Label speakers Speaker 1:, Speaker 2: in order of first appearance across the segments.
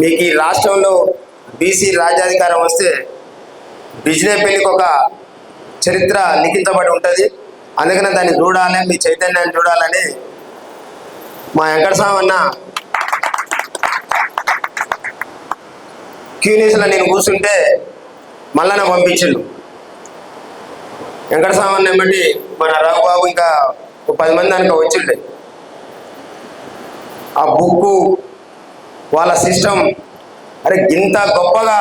Speaker 1: మీకు ఈ రాష్ట్రంలో బీసీ రాజ్యాధికారం వస్తే బిజినెస్ పెళ్ళికి ఒక చరిత్ర లిఖించబడి ఉంటుంది. అందుకనే దాన్ని చూడాలి మీ చైతన్యాన్ని చూడాలని మా వెంకటస్వామి అన్న క్యూనీస్లో నేను కూర్చుంటే మళ్ళా పంపించిండు. వెంకటస్వామి అన్న బట్టి మన రావుబాబు ఇంకా ఒక పది మంది దానికి వచ్చిండే. ఆ బుక్కు వాళ్ళ సిస్టమ్ అరే ఇంత గొప్పగా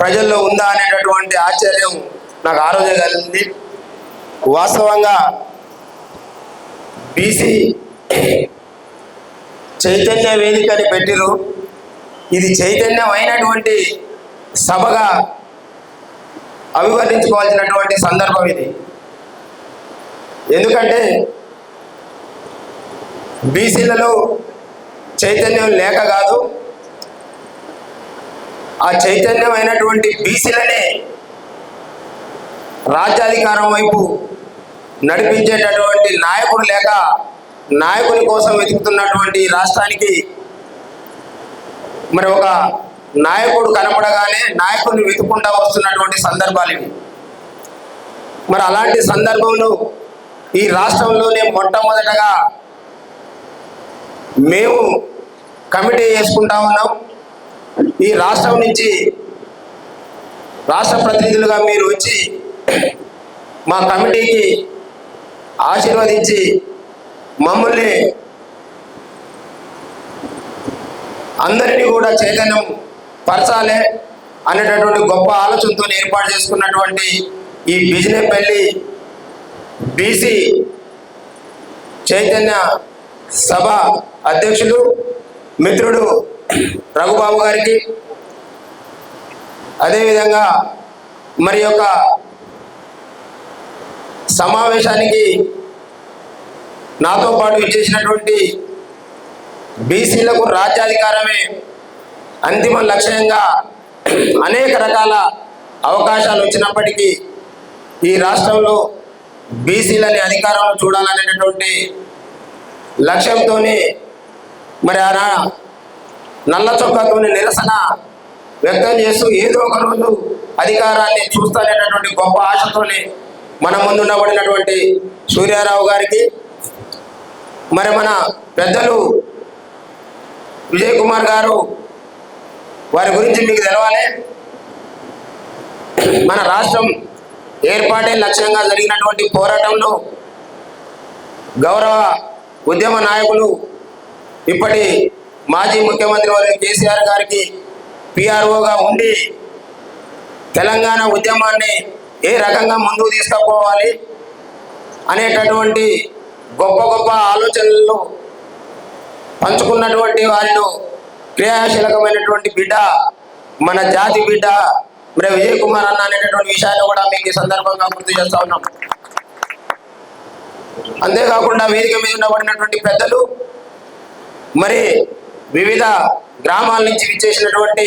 Speaker 1: ప్రజల్లో ఉందా అనేటటువంటి ఆశ్చర్యం నాకు ఆ రోజే కలిగింది. వాస్తవంగా బీసీ చైతన్య వేదికని పెట్టిరు ఇది చైతన్యం అయినటువంటి సభగా అభివర్ణించుకోవాల్సినటువంటి సందర్భం ఇది. ఎందుకంటే బీసీలలో చైతన్యం లేక కాదు ఆ చైతన్యమైనటువంటి బీసీలనే రాజ్యాధికారం వైపు నడిపించేటటువంటి నాయకుడు లేక నాయకుని కోసం వెతుకుతున్నటువంటి రాష్ట్రానికి మరి ఒక నాయకుడు కనపడగానే నాయకుడిని వెతుకుండా వస్తున్నటువంటి సందర్భాలు ఇవి. మరి అలాంటి సందర్భంలో ఈ రాష్ట్రంలోనే మొట్టమొదటగా మేము కమిటీ చేసుకుంటా ఉన్నాం. ఈ రాష్ట్రం నుంచి రాష్ట్ర ప్రతినిధులుగా మీరు వచ్చి మా కమిటీకి ఆశీర్వదించి మమ్మల్ని అందరినీ కూడా చైతన్యం పరచాలి అనేటటువంటి గొప్ప ఆలోచనతో ఏర్పాటు చేసుకున్నటువంటి ఈ బిజినెస్ బీసీ చైతన్య సభ అధ్యక్షులు మిత్రుడు రఘుబాబు గారికి అదేవిధంగా మరి యొక్క సమావేశానికి నాతో పాటు ఇచ్చేసినటువంటి బీసీలకు రాజ్యాధికారమే అంతిమ లక్ష్యంగా అనేక రకాల అవకాశాలు వచ్చినప్పటికీ ఈ రాష్ట్రంలో బీసీలని అధికారంలో చూడాలనేటటువంటి లక్ష్యంతోనే మరి ఆ నల్ల చొక్కాతోని నిరసన వ్యక్తం చేస్తూ ఏదో ఒక రోజు అధికారాన్ని చూస్తానేటటువంటి గొప్ప ఆశతోనే మన ముందున్నబడినటువంటి సూర్యారావు గారికి మరి మన పెద్దలు విజయ్ కుమార్ గారు వారి గురించి మీకు తెలవాలి. మన రాష్ట్రం ఏర్పాటే లక్ష్యంగా జరిగినటువంటి పోరాటంలో గౌరవ ఉద్యమ నాయకులు ఇప్పటి మాజీ ముఖ్యమంత్రి వారి కేసీఆర్ గారికి పిఆర్ఓగా ఉండి తెలంగాణ ఉద్యమాన్ని ఏ రకంగా ముందుకు తీసుకుపోవాలి అనేటటువంటి గొప్ప గొప్ప ఆలోచనలను పంచుకున్నటువంటి వారిలో క్రియాశీలకమైనటువంటి బిడ్డ మన జాతి బిడ్డ మరి విజయ్ కుమార్ అన్న అనేటటువంటి విషయాన్ని కూడా మీకు ఈ సందర్భంగా గుర్తు చేస్తా ఉన్నాం. అంతేకాకుండా వేదిక మీద ఉండబడినటువంటి పెద్దలు మరి వివిధ గ్రామాల నుంచి విచ్చేసినటువంటి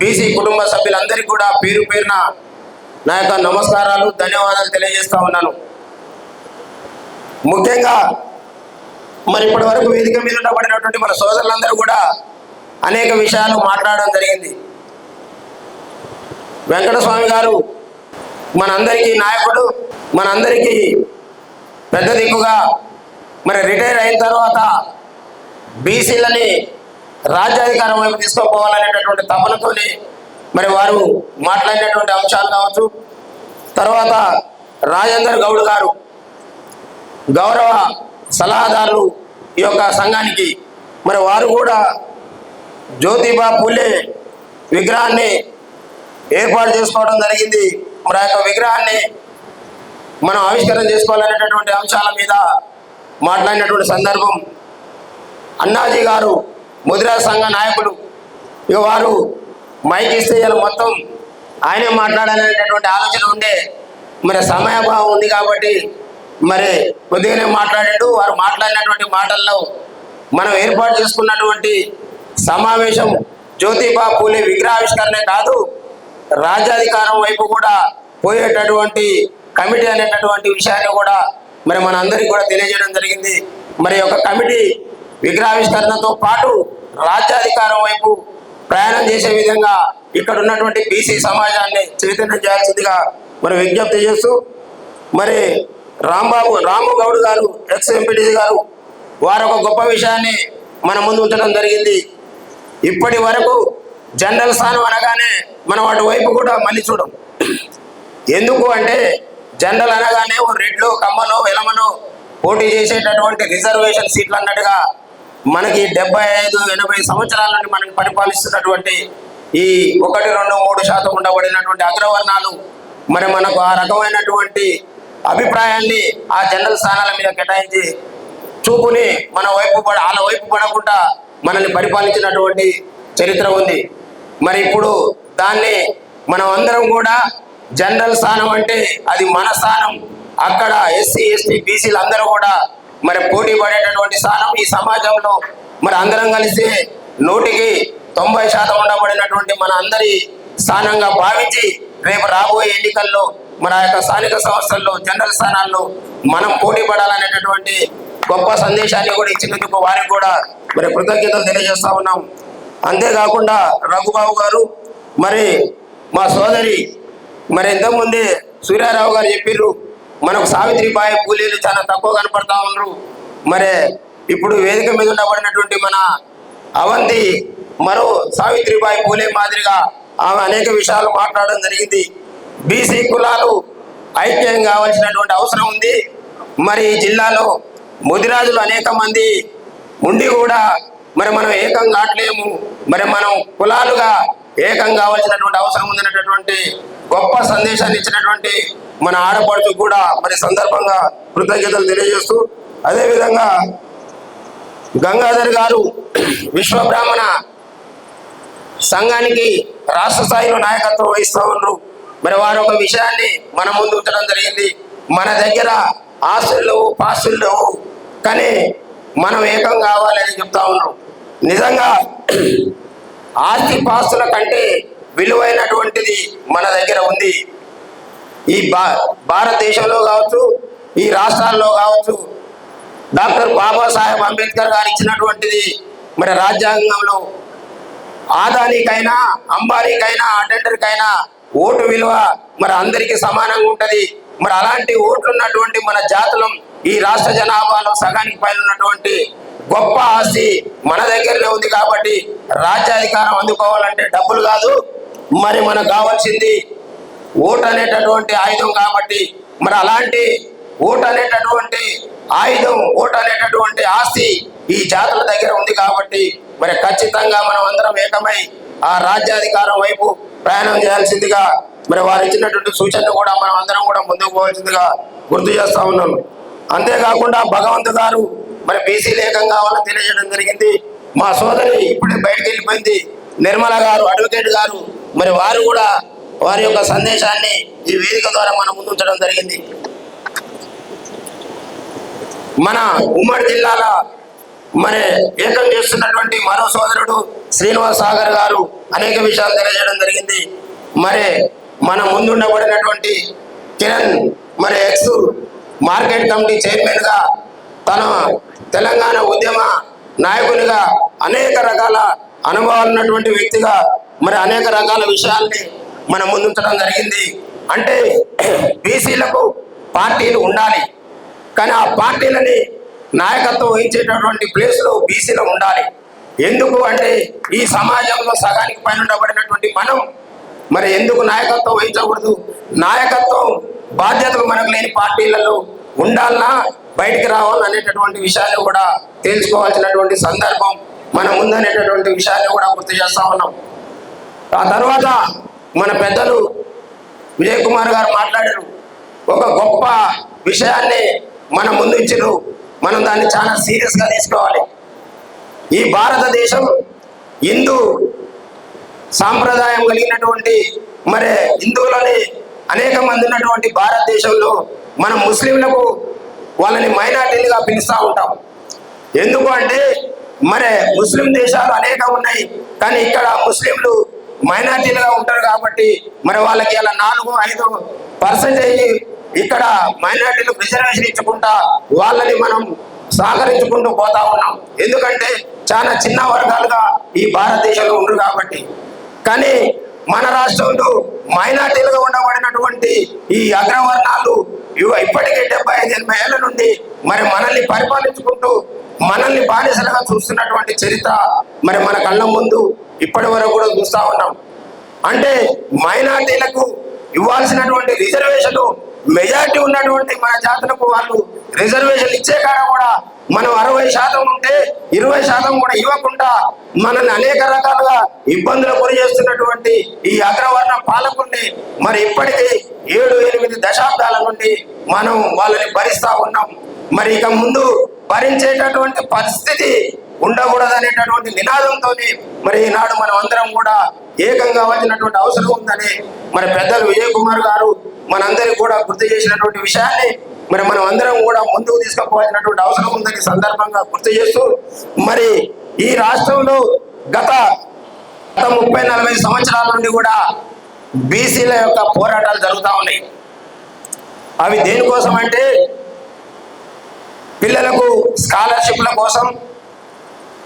Speaker 1: బీసీ కుటుంబ సభ్యులందరికీ కూడా పేరు పేరున నా యొక్క నమస్కారాలు ధన్యవాదాలు తెలియజేస్తా ఉన్నాను. ముఖ్యంగా మరి ఇప్పటి వరకు వేదిక మీద ఉండబడినటువంటి మన సోదరులందరూ కూడా అనేక విషయాలు మాట్లాడడం జరిగింది. వెంకటస్వామి గారు మనందరికీ నాయకుడు మనందరికీ పెద్ద దిక్కుగా మరి రిటైర్ అయిన తర్వాత బీసీలని రాజ్యాధికారం వైపు తీసుకోపోవాలనేటటువంటి తపనతోని మరి వారు మాట్లాడినటువంటి అంశాలు కావచ్చు. తర్వాత రాజేందర్ గౌడ్ గారు గౌరవ సలహాదారులు ఈ యొక్క సంఘానికి మరి వారు కూడా జ్యోతిబా పూలే విగ్రహాన్ని ఏర్పాటు చేసుకోవడం జరిగింది. మరి ఆ యొక్క విగ్రహాన్ని మనం ఆవిష్కరణ చేసుకోవాలనేటటువంటి అంశాల మీద మాట్లాడినటువంటి సందర్భం అన్నాజీ గారు ముద్రా సంఘ నాయకులు ఇక వారు మైక్ ఇస్తే మొత్తం ఆయనే మాట్లాడాలనేటటువంటి ఆలోచన ఉండే. మరి సమయాభావం ఉంది కాబట్టి మరి కొద్దిగానే మాట్లాడాడు. వారు మాట్లాడినటువంటి మాటల్లో మనం ఏర్పాటు చేసుకున్నటువంటి సమావేశం జ్యోతిబా పూలే విగ్రహావిష్కరణే కాదు రాజ్యాధికారం వైపు కూడా పోయేటటువంటి కమిటీ అనేటటువంటి విషయాన్ని కూడా మరి మన అందరికీ కూడా తెలియజేయడం జరిగింది. మరి ఒక కమిటీ విగ్రహావిష్కరణతో పాటు రాజ్యాధికారం వైపు ప్రయాణం చేసే విధంగా ఇక్కడ ఉన్నటువంటి బీసీ సమాజాన్ని చైతన్యం చేయాల్సిందిగా మరి విజ్ఞప్తి చేస్తూ మరి రాంబాబు రాము గౌడ్ గారు ఎక్స్ ఎంపీటీసీ గారు వారు ఒక గొప్ప విషయాన్ని మన ముందు ఉంచడం జరిగింది. ఇప్పటి వరకు జనరల్ స్థానం అనగానే మనం అటువైపు కూడా మళ్ళీ చూడం. ఎందుకు అంటే జనరల్ అనగానే ఓ రెడ్లు కమ్మలో వెలమను పోటీ చేసేటటువంటి రిజర్వేషన్ సీట్లు అన్నట్టుగా మనకి డెబ్బై ఐదు ఎనభై సంవత్సరాల నుండి మనకి పరిపాలిస్తున్నటువంటి ఈ ఒకటి రెండు మూడు శాతం ఉండబడినటువంటి అగ్రవర్ణాలు మరి మనకు ఆ రకమైనటువంటి అభిప్రాయాన్ని ఆ జనరల్ స్థానాల మీద కేటాయించి చూపుని మన వైపు పడ వాళ్ళ వైపు పడకుండా మనల్ని పరిపాలించినటువంటి చరిత్ర ఉంది. మరి ఇప్పుడు దాన్ని మనం అందరం కూడా జనరల్ స్థానం అంటే అది మన స్థానం. అక్కడ ఎస్సీ ఎస్టీ బీసీలు అందరూ కూడా మరి పోటీ పడేటటువంటి స్థానం ఈ సమాజంలో మరి అందరం కలిసి నూటికి తొంభై శాతం ఉండబడినటువంటి మన అందరి స్థానంగా భావించి రేపు రాబోయే ఎన్నికల్లో మన యొక్క స్థానిక సంస్థల్లో జనరల్ స్థానాల్లో మనం పోటీ పడాలనేటటువంటి గొప్ప సందేశాన్ని కూడా ఇచ్చినందుకు వారికి కూడా మరి కృతజ్ఞతలు తెలియజేస్తా ఉన్నాం. అంతేకాకుండా రఘుబాబు గారు మరి మా సోదరి మరి ఇంతకుముందే సూర్యారావు గారు చెప్పిర్రు మనకు సావిత్రిబాయి పూలేలు చాలా తక్కువ కనపడతా ఉన్నారు మరి ఇప్పుడు వేదిక మీద ఉండబడినటువంటి మన అవంతి మరో సావిత్రిబాయి పూలే మాదిరిగా ఆమె అనేక విషయాలు మాట్లాడడం జరిగింది. బీసీ కులాలు ఐక్యం కావాల్సినటువంటి అవసరం ఉంది. మరి ఈ జిల్లాలో ముదిరాజులు అనేక మంది ఉండి కూడా మరి మనం ఏకం కావట్లేము మరి మనం కులాలుగా ఏకం కావాల్సినటువంటి అవసరం ఉందనేటటువంటి గొప్ప సందేశాన్ని ఇచ్చినటువంటి మన ఆడపడుచు కూడా మరి సందర్భంగా కృతజ్ఞతలు తెలియజేస్తూ అదేవిధంగా గంగాధర్ గారు విశ్వ బ్రాహ్మణ సంఘానికి రాష్ట్ర స్థాయిలో నాయకత్వం వహిస్తూ ఉన్నారు. మరి వారు ఒక విషయాన్ని మన ముందు ఉంచడం జరిగింది. మన దగ్గర ఆస్తులు లేవు పాస్తులు లేవు. కానీ మనం ఏకం కావాలని చెప్తా ఉన్నాం నిజంగా ఆస్తి పాస్తుల కంటే విలువైనటువంటిది మన దగ్గర ఉంది. ఈ భా భారతదేశంలో కావచ్చు ఈ రాష్ట్రాల్లో కావచ్చు డాక్టర్ బాబాసాహెబ్ అంబేద్కర్ గారు ఇచ్చినటువంటిది మరి రాజ్యాంగంలో. ఆదానికైనా అంబానీకైనా అటెండర్కైనా ఓటు విలువ మరి అందరికీ సమానంగా ఉంటుంది. మరి అలాంటి ఓట్లు ఉన్నటువంటి మన జాతులం ఈ రాష్ట్ర జనాభాలో సగానికి పైన ఉన్నటువంటి గొప్ప ఆస్తి మన దగ్గరనే ఉంది కాబట్టి రాజ్యాధికారం అందుకోవాలంటే డబ్బులు కాదు. మరి మనకు కావాల్సింది ఓటు అనేటటువంటి ఆయుధం కాబట్టి మరి అలాంటి ఓటు అనేటటువంటి ఆయుధం ఓటు అనేటటువంటి ఆస్తి ఈ జాతుల దగ్గర ఉంది కాబట్టి మరి ఖచ్చితంగా మనం అందరం ఏకమై ఆ రాజ్యాధికారం వైపు ప్రయాణం చేయాల్సిందిగా మరి వారు ఇచ్చినటువంటి సూచనలు కూడా మనం అందరం కూడా ముందుకు పోవాల్సిందిగా గుర్తు చేస్తా ఉన్నాను అంతేకాకుండా భగవంతు గారు మరి బీసీ లేఖం కావాలని తెలియజేయడం జరిగింది. మా సోదరి ఇప్పుడే బయటకు వెళ్ళిపోయింది నిర్మల గారు అడ్వకేట్ గారు మరి వారు కూడా వారి యొక్క సందేశాన్ని ఈ వేదిక ద్వారా మనం ముందుంచడం జరిగింది. మన ఉమ్మడి జిల్లాల మరి ఏకం చేస్తున్నటువంటి మరో సోదరుడు శ్రీనివాస్ సాగర్ గారు అనేక విషయాలు తెలియజేయడం జరిగింది. మరి మన ముందుండబడినటువంటి కిరణ్ మరి ఎక్స్ మార్కెట్ కమిటీ చైర్మన్గా తన తెలంగాణ ఉద్యమ నాయకునిగా అనేక రకాల అనుభవాలు ఉన్నటువంటి వ్యక్తిగా మరి అనేక రకాల విషయాల్ని మనం ముందుంచడం జరిగింది. అంటే బీసీలకు పార్టీలు ఉండాలి. కానీ ఆ పార్టీలని నాయకత్వం వహించేటటువంటి ప్లేస్లో బీసీలో ఉండాలి. ఎందుకు అంటే ఈ సమాజంలో సగానికి పైన ఉండబడినటువంటి మనం మరి ఎందుకు నాయకత్వం వహించకూడదు? నాయకత్వం బాధ్యతలు మనకు లేని పార్టీలలో ఉండాలన్నా బయటికి రావాలి అనేటటువంటి విషయాలు కూడా తెలుసుకోవాల్సినటువంటి సందర్భం మన ముందనేటటువంటి విషయాన్ని కూడా గుర్తు చేస్తా ఉన్నాం. ఆ తర్వాత మన పెద్దలు విజయ్ కుమార్ గారు మాట్లాడారు. ఒక గొప్ప విషయాన్ని మన ముందు మనం దాన్ని చాలా సీరియస్గా తీసుకోవాలి. ఈ భారతదేశం హిందూ సాంప్రదాయం కలిగినటువంటి మరి హిందువులని అనేక మంది ఉన్నటువంటి భారతదేశంలో మనం ముస్లింలకు వాళ్ళని మైనార్టీలుగా పిలుస్తూ ఉంటాం ఎందుకు అంటే మరి ముస్లిం దేశాలు అనేక ఉన్నాయి కానీ ఇక్కడ ముస్లింలు మైనార్టీలుగా ఉంటారు కాబట్టి మరి వాళ్ళకి ఇలా నాలుగు ఐదు పర్సెంటేజ్ ఇక్కడ మైనార్టీలకు రిజర్వేషన్ ఇచ్చుకుంటా వాళ్ళని మనం సహకరించుకుంటూ పోతా ఉన్నాం. ఎందుకంటే చాలా చిన్న వర్గాలుగా ఈ భారతదేశంలో ఉండరు కాబట్టి. కానీ మన రాష్ట్రంలో మైనార్టీలుగా ఉండబడినటువంటి ఈ అగ్రవర్ణాలు ఇవ- ఇప్పటికే డెబ్బై ఐదు ఎనభై ఏళ్ళ నుండి మరి మనల్ని పరిపాలించుకుంటూ మనల్ని బానిసలుగా చూస్తున్నటువంటి చరిత్ర మరి మన కళ్ళ ముందు ఇప్పటి వరకు కూడా చూస్తూ ఉన్నాం. అంటే మైనార్టీలకు ఇవ్వాల్సినటువంటి రిజర్వేషన్ మెజార్టీ ఉన్నటువంటి మన జాతులకు వాళ్ళు రిజర్వేషన్ ఇచ్చే కాడ కూడా మనం అరవై శాతం ఉంటే ఇరవై శాతం కూడా ఇవ్వకుండా మనల్ని అనేక రకాలుగా ఇబ్బందులు గురి చేస్తున్నటువంటి ఈ అగ్రవర్ణ పాలకుల్ని మరి ఇప్పటికీ ఏడు ఎనిమిది దశాబ్దాల నుండి మనం వాళ్ళని భరిస్తా ఉన్నాం. మరి ఇక ముందు భరించేటటువంటి పరిస్థితి ఉండకూడదు అనేటటువంటి నినాదంతో మరి ఈనాడు మనం అందరం కూడా ఏకంగా వచ్చినటువంటి అవసరం ఉందని మరి పెద్దలు విజయ్ కుమార్ గారు మనందరికి కూడా గుర్తు చేసినటువంటి విషయాన్ని మరి మనం అందరం కూడా ముందుకు తీసుకుపోవాల్సినటువంటి అవసరం ఉందని సందర్భంగా గుర్తు చేస్తూ మరి ఈ రాష్ట్రంలో గత గత ముప్పై నలభై సంవత్సరాల నుండి కూడా బీసీల యొక్క పోరాటాలు జరుగుతూ ఉన్నాయి. అవి దేనికోసం అంటే పిల్లలకు స్కాలర్షిప్ల కోసం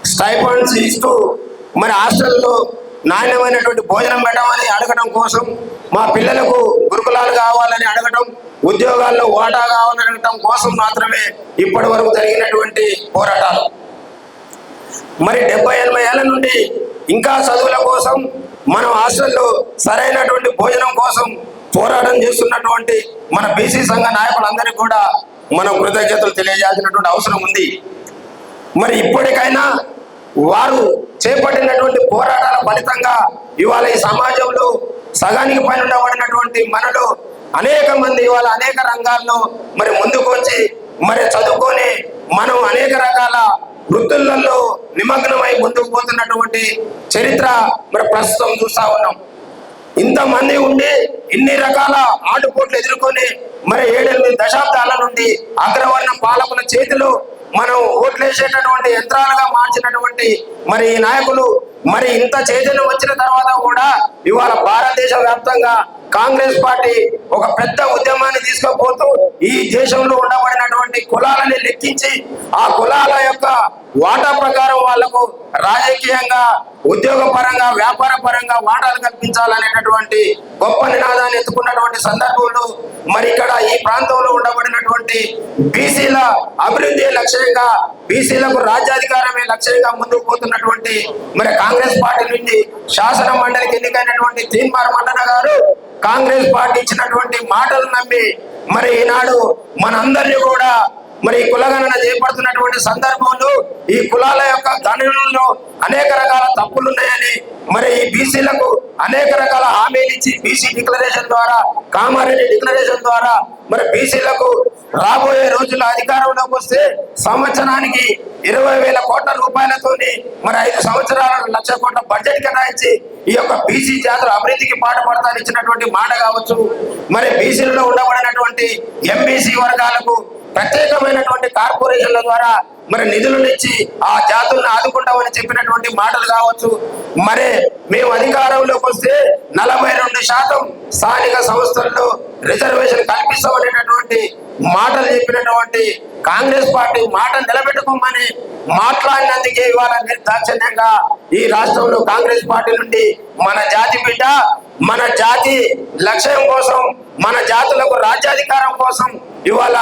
Speaker 1: స్టైఫండ్స్ ఇస్తూ మరి హాస్టల్లో నాణ్యమైనటువంటి భోజనం పెట్టమని అడగడం కోసం మా పిల్లలకు గురుకులాలు కావాలని అడగడం ఉద్యోగాల్లో వాటా కావాలని అడగడం కోసం మాత్రమే ఇప్పటి వరకు జరిగినటువంటి పోరాటాలు. మరి డెబ్బై ఎనభై ఏళ్ళ నుండి ఇంకా చదువుల కోసం మనం హాస్టల్లో సరైనటువంటి భోజనం కోసం పోరాటం చేస్తున్నటువంటి మన బీసీ సంఘ నాయకులందరికీ కూడా మనం కృతజ్ఞతలు తెలియజేయాల్సినటువంటి అవసరం ఉంది. మరి ఇప్పటికైనా వారు చేపట్టినటువంటి పోరాటాలు ఫలితంగా ఇవాళ ఈ సమాజంలో సగానికి పైన ఉండబడినటువంటి మనలో అనేక మంది ఇవాళ అనేక రంగాల్లో మరి ముందుకు వచ్చి మరి చదువుకొని మనం అనేక రకాల వృత్తులలో నిమగ్నమై ముందుకు పోతున్నటువంటి చరిత్ర మరి ప్రస్తుతం చూస్తా ఉన్నాం. ఇంతమంది ఉండి ఇన్ని రకాల ఆటుపోట్లు ఎదుర్కొని మరి ఏడెనిమిది దశాబ్దాల నుండి అగ్రవర్ణ పాలకుల చేతిలో మనం ఓట్లేసేటటువంటి యంత్రాలుగా మార్చినటువంటి మరి ఈ నాయకులు మరి ఇంత చైతన్యం వచ్చిన తర్వాత కూడా ఇవాళ భారతదేశ వ్యాప్తంగా కాంగ్రెస్ పార్టీ ఒక పెద్ద ఉద్యమాన్ని తీసుకుపోతూ ఈ దేశంలో ఉండబడినటువంటి కులాలని లెక్కించి ఆ కులాల యొక్క వాటా ప్రకారం వాళ్ళకు రాజకీయంగా ఉద్యోగ పరంగా వ్యాపార పరంగా వాటాలు కల్పించాలనేటటువంటి గొప్ప నినాదాన్ని ఎత్తుకున్నటువంటి సందర్భంలో మరి ఇక్కడ ఈ ప్రాంతంలో ఉండబడినటువంటి బీసీల అభివృద్ధి లక్ష్యంగా బీసీలకు రాజ్యాధికారమే లక్ష్యంగా ముందుకు పోతున్నటువంటి మరి కాంగ్రెస్ పార్టీ నుండి శాసన మండలికి ఎన్నికైనటువంటి తీన్మార్ మండన గారు కాంగ్రెస్ పార్టీ ఇచ్చినటువంటి మాటలు నమ్మి మరి ఈనాడు మనందరినీ కూడా మరి ఈ కులగణన చేపడుతున్నటువంటి సందర్భంలో ఈ కులాల యొక్క గణనలో అనేక రకాల తప్పులు ఉన్నాయని మరి ఈ బీసీలకు అనేక రకాల హామీలు ఇచ్చి బీసీ డిక్లరేషన్ ద్వారా కామారెడ్డి డిక్లరేషన్ ద్వారా మరి బీసీలకు రాబోయే రోజుల్లో అధికారంలోకి వస్తే సంవత్సరానికి ఇరవై వేల కోట్ల రూపాయలతోని మరి ఐదు సంవత్సరాల లక్ష కోట్ల బడ్జెట్ కేటాయించి ఈ యొక్క బీసీ జాతుల అభివృద్ధికి పాటుపడతాను ఇచ్చినటువంటి మాట కావచ్చు. మరి బీసీలలో ఉండబడినటువంటి ఎంబీసీ వర్గాలకు ప్రత్యేకమైనటువంటి కార్పొరేషన్ల ద్వారా మరి నిధులను ఇచ్చి ఆ జాతులను ఆదుకుంటామని చెప్పినటువంటి మాటలు కావచ్చు. మరి మేము అధికారంలోకి వస్తే నలభై రెండు శాతం స్థానిక సంస్థల్లో రిజర్వేషన్ కల్పిస్తామనేటటువంటి మాటలు చెప్పినటువంటి కాంగ్రెస్ పార్టీ మాట నిలబెట్టుకోమని మాట్లాడినందుకే ఇవాళ నిర్దాక్షిణ్యంగా ఈ రాష్ట్రంలో కాంగ్రెస్ పార్టీ నుండి మన జాతి బిడ్డ మన జాతి లక్ష్యం కోసం మన జాతులకు రాజ్యాధికారం కోసం ఇవాళ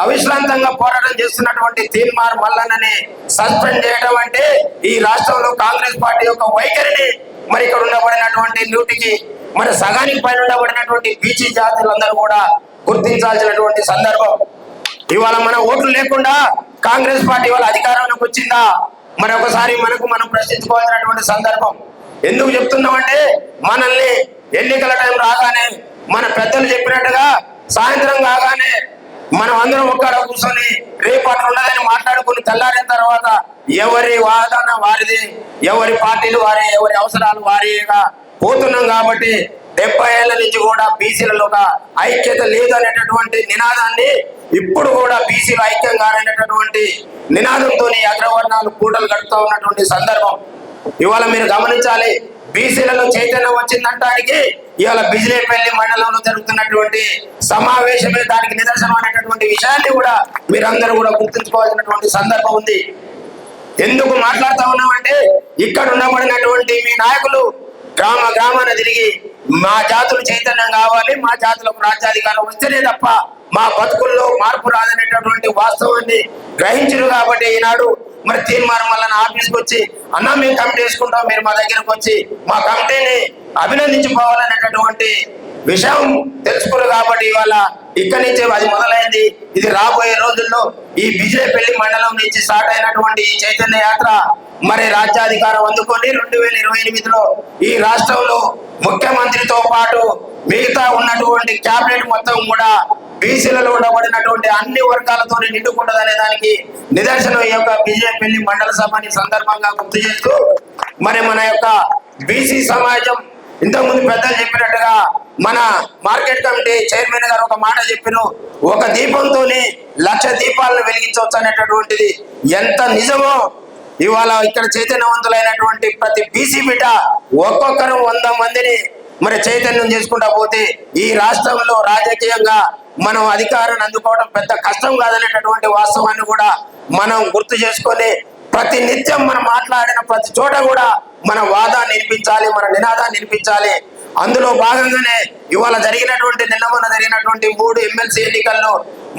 Speaker 1: అవిశ్రాంతంగా పోరాటం చేస్తున్నటువంటి తీన్మార్ మల్లన్నని సస్పెండ్ చేయడం అంటే ఈ రాష్ట్రంలో కాంగ్రెస్ పార్టీ యొక్క వైఖరిని మరి ఇక్కడ ఉండబడినటువంటి నూటికి మరి సగానికి పైన ఉండబడినటువంటి బీసీ జాతులందరూ కూడా గుర్తించాల్సినటువంటి సందర్భం. ఇవాళ మన ఓట్లు లేకుండా కాంగ్రెస్ పార్టీ వాళ్ళ అధికారంలోకి వచ్చిందా? మరొకసారి మనకు మనం ప్రశ్నించుకోవాల్సినటువంటి సందర్భం. ఎందుకు చెప్తున్నామంటే మనల్ని ఎన్నికల టైం రాగానే మన పెద్దలు చెప్పినట్టుగా సాయంత్రం కాగానే మనం అందరం ఒక్కడ కూర్చొని రేపు అట్లా ఉన్నదని మాట్లాడుకుని తెల్లారిన తర్వాత ఎవరి వాదన వారిది ఎవరి పార్టీలు వారి ఎవరి అవసరాలు వారిగా పోతున్నాం కాబట్టి డెబ్బై ఏళ్ళ నుంచి కూడా బీసీలలో ఒక ఐక్యత లేదు అనేటటువంటి నినాదాన్ని ఇప్పుడు కూడా బీసీలు ఐక్యం కాననేటటువంటి నినాదంతో అగ్రవర్ణాలు కూటలు గడుపుతూ ఉన్నటువంటి సందర్భం. ఇవాళ మీరు గమనించాలి బీసీలలో చైతన్యం వచ్చిందంటానికి ఇవాళ బిజిలేపల్లి మండలంలో జరుగుతున్నటువంటి సమావేశమే దానికి నిదర్శనం అనేటటువంటి విషయాన్ని కూడా మీరందరూ కూడా గుర్తుంచుకోవాల్సినటువంటి సందర్భం ఉంది. ఎందుకు మాట్లాడుతా ఉన్నామంటే ఇక్కడ ఉండబడినటువంటి మీ నాయకులు గ్రామ గ్రామాన తిరిగి మా జాతులు చైతన్యం కావాలి మా జాతులకు రాజ్యాధికారం వస్తేనే తప్ప మా బతుకుల్లో మార్పు రాదనేటటువంటి వాస్తవాన్ని గ్రహించరు కాబట్టి ఈనాడు మరి తీర్మానం వల్ల ఆఫీస్కి వచ్చి అన్న మేము కమిటీ వేసుకుంటాం మీరు మా దగ్గరకు వచ్చి మా కమిటీని అభినందించుకోవాలనేటటువంటి విషయం తెలుసుకున్నారు కాబట్టి ఇవాళ ఇక్కడి నుంచే అది మొదలైంది. ఇది రాబోయే రోజుల్లో ఈ బిజినేపల్లి మండలం నుంచి స్టార్ట్ అయినటువంటి ఈ చైతన్య యాత్ర మరి రాజ్యాధికారం అందుకొని రెండు వేల ఇరవై ఎనిమిదిలో ఈ రాష్ట్రంలో ముఖ్యమంత్రితో పాటు మిగతా ఉన్నటువంటి క్యాబినెట్ మొత్తం కూడా బీసీలలో ఉండబడినటువంటి అన్ని వర్గాలతో నిండుకుంటుందనే దానికి నిదర్శనం ఈ యొక్క బిజెపల్లి మండల సభని సందర్భంగా గుర్తు చేస్తూ మరి మన యొక్క బీసీ సమాజం ఇంతకుముందు పెద్దలు చెప్పినట్టుగా మన మార్కెట్ కమిటీ చైర్మన్ గారు ఒక మాట చెప్పిన ఒక దీపంతోనే లక్ష దీపాలను వెలిగించవచ్చు అనేటటువంటిది. ఎంత నిజమో ఇవాళ ఇక్కడ చైతన్యవంతులైనటువంటి ప్రతి బీసీ బిడ్డ ఒక్కొక్కరు వంద మందిని మరి చైతన్యం చేసుకుంటా పోతే ఈ రాష్ట్రంలో రాజకీయంగా మనం అధికారాన్ని అందుకోవడం పెద్ద కష్టం కాదనేటటువంటి వాస్తవాన్ని కూడా మనం గుర్తు చేసుకొని ప్రతి నిత్యం మనం మాట్లాడిన ప్రతి చోట కూడా మన వాదాన్ని వినిపించాలి మన నినాదాన్ని వినిపించాలి అందులో భాగంగానే ఇవాళ జరిగినటువంటి నిన్న మొన్న జరిగినటువంటి మూడు ఎమ్మెల్సీ ఎన్నికల్లో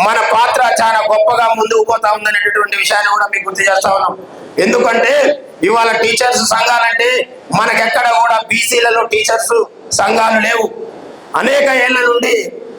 Speaker 1: మన పాత్ర చాలా గొప్పగా ముందుకు పోతా ఉందనేటటువంటి విషయాన్ని కూడా మీకు గుర్తు చేస్తా ఉన్నాం. ఎందుకంటే ఇవాళ టీచర్స్ సంఘాలంటే మనకెక్కడ కూడా బీసీలలో టీచర్స్ సంఘాలు లేవు. అనేక ఏళ్ళ నుండి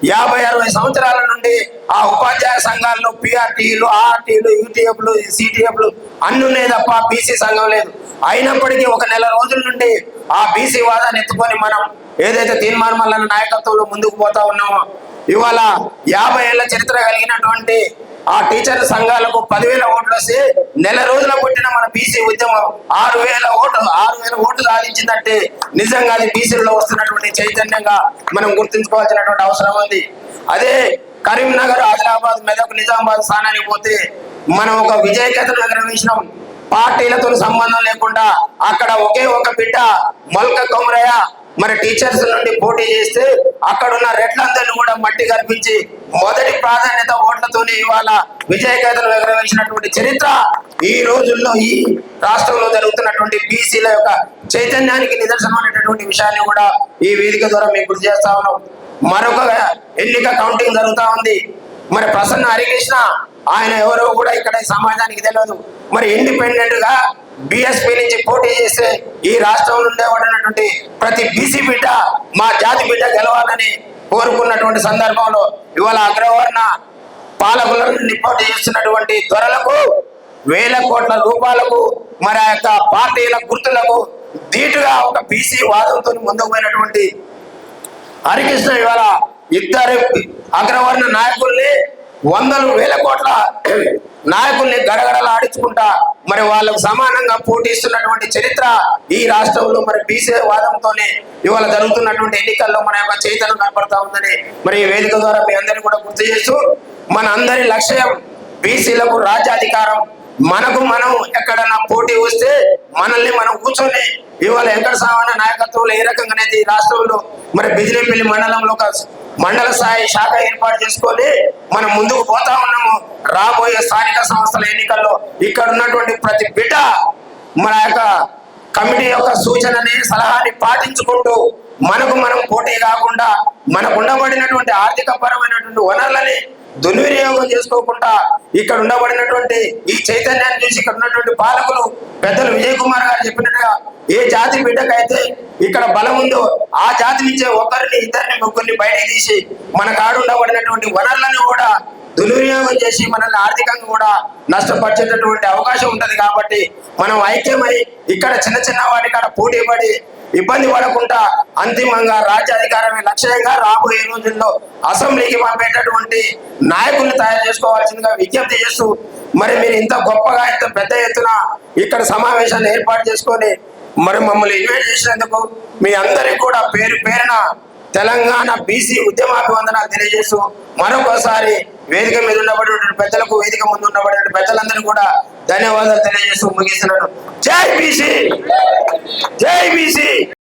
Speaker 1: యాభై అరవై సంవత్సరాల నుండి ఆ ఉపాధ్యాయ సంఘాలను పిఆర్టీలు ఆర్టీలు యూటీఎఫ్లు సిటిఎఫ్లు అన్ని ఉన్నాయి తప్ప బీసీ సంఘం లేదు. అయినప్పటికీ ఒక నెల రోజుల నుండి ఆ బీసీ వాదాన్ని ఎత్తుకొని మనం ఏదైతే తీర్మానం నాయకత్వంలో ముందుకు పోతా ఉన్నామో ఇవాళ యాభై ఏళ్ళ చరిత్ర కలిగినటువంటి ఆ టీచర్ సంఘాలకు పదివేల ఓట్లు వస్తే నెల రోజుల పుట్టిన మన బీసీ ఉద్యమం ఆరు వేల ఓట్లు ఆరు వేల ఓట్లు సాధించిందంటే నిజంగా అది బీసీలో వస్తున్నటువంటి చైతన్యంగా మనం గుర్తుంచుకోవాల్సినటువంటి అవసరం ఉంది. అదే కరీంనగర్ ఆదిలాబాద్ మెదక్ నిజామాబాద్ స్థానానికి పోతే మనం ఒక విజయకేతను ఎగరవేసినాం పార్టీలతో సంబంధం లేకుండా అక్కడ ఒకే ఒక బిడ్డ మల్క కొమరయ్య మరి టీచర్స్ నుండి పోటీ చేస్తే అక్కడున్న రెడ్లందరినీ కూడా మట్టి కల్పించి మొదటి ప్రాధాన్యత ఓట్లతోనే ఇవాళ విజయకేతను ఎగరవేసినటువంటి చరిత్ర ఈ రోజుల్లో ఈ రాష్ట్రంలో జరుగుతున్నటువంటి బీసీల యొక్క చైతన్యానికి నిదర్శనం విషయాన్ని కూడా ఈ వేదిక ద్వారా మీకు గుర్తు చేస్తా ఉన్నాం. మరొక ఎన్నిక కౌంటింగ్ జరుగుతా ఉంది. మరి ప్రసన్న హరికృష్ణ ఆయన ఎవరో కూడా ఇక్కడ సమాజానికి తెలియదు. మరి ఇండిపెండెంట్గా బిఎస్పీ నుంచి పోటీ చేస్తే ఈ రాష్ట్రంలో ఉండేవాడినటువంటి ప్రతి బీసీ బిడ్డ మా జాతి బిడ్డ గెలవాలని కోరుకున్నటువంటి సందర్భంలో ఇవాళ అగ్రవర్ణ పాలకులను నుండి చేస్తున్నటువంటి త్వరలకు వేల కోట్ల రూపాయలకు మరి ఆ యొక్క పార్టీల గుర్తులకు ధీటుగా ఒక బీసీ వాదంతో ముందుకు పోయినటువంటి హరికృష్ణ ఇవాళ ఇద్దరు అగ్రవర్ణ నాయకుల్ని వందలు వేల కోట్ల నాయకుల్ని గడగడలాడించుకుంటా మరి వాళ్ళకు సమానంగా పోటీస్తున్నటువంటి చరిత్ర ఈ రాష్ట్రంలో మరి బీసీ వాదంతోనే ఇవాళ జరుగుతున్నటువంటి ఎన్నికల్లో మన యొక్క చైతన్యం కనపడతా ఉందని మరి ఈ వేదిక ద్వారా మీ అందరినీ కూడా గుర్తు చేస్తూ మన అందరి లక్ష్యం బీసీలకు రాజ్యాధికారం. మనకు మనం ఎక్కడన్నా పోటీ వస్తే మనల్ని మనం కూర్చొని ఇవాళ వెంకట సామాన్య నాయకత్వంలో ఏ రకంగానైతే ఈ రాష్ట్రంలో మరి బిజినేపల్లి మండలంలో ఒక మండల స్థాయి శాఖ ఏర్పాటు చేసుకొని మనం ముందుకు పోతా రాబోయే స్థానిక సంస్థల ఎన్నికల్లో ఇక్కడ ఉన్నటువంటి ప్రతి బిడ్డ మన యొక్క కమిటీ యొక్క సూచనని సలహాని పాటించుకుంటూ మనకు మనం పోటీ కాకుండా మనకు ఉండబడినటువంటి ఆర్థిక పరమైనటువంటి వనరులని దుర్వినియోగం చేసుకోకుండా ఇక్కడ ఉండబడినటువంటి ఈ చైతన్యాన్ని చూసి ఇక్కడ ఉన్నటువంటి పాలకులు పెద్దలు విజయ్ కుమార్ గారు చెప్పినట్టుగా ఏ జాతి బిడ్డకైతే ఇక్కడ బలం ఉందో ఆ జాతి నుంచే ఒకరిని ఇద్దరిని ముగ్గురిని బయటకు తీసి మన కాడు ఉండబడినటువంటి వనరులను కూడా దుర్వినియోగం చేసి మనల్ని ఆర్థికంగా కూడా నష్టపరిచేటటువంటి అవకాశం ఉంటుంది కాబట్టి మనం ఐక్యమై ఇక్కడ చిన్న చిన్న వాటి కాడ పోటీ పడి ఇబ్బంది పడకుండా అంతిమంగా రాజ్యాధికారమే లక్ష్యంగా రాబోయే రోజుల్లో అసెంబ్లీకి పంపేటటువంటి నాయకుల్ని తయారు చేసుకోవాల్సిందిగా విజ్ఞప్తి చేస్తూ మరి మీరు ఇంత గొప్పగా ఇంత పెద్ద ఎత్తున ఇక్కడ సమావేశాన్ని ఏర్పాటు చేసుకొని మరి మమ్మల్ని ఇన్వైట్ చేసినందుకు మీ అందరికీ కూడా పేరు పేరున తెలంగాణ బీసీ ఉద్యమాభివందనాలు తెలియజేస్తూ మరొకసారి వేదిక మీద ఉన్నటువంటి పెద్దలకు వేదిక ముందు ఉన్నటువంటి పెద్దలందరూ కూడా ధన్యవాదాలు తెలియజేస్తూ ముగిస్తున్నాను. జై బీసీ! జై బీసీ!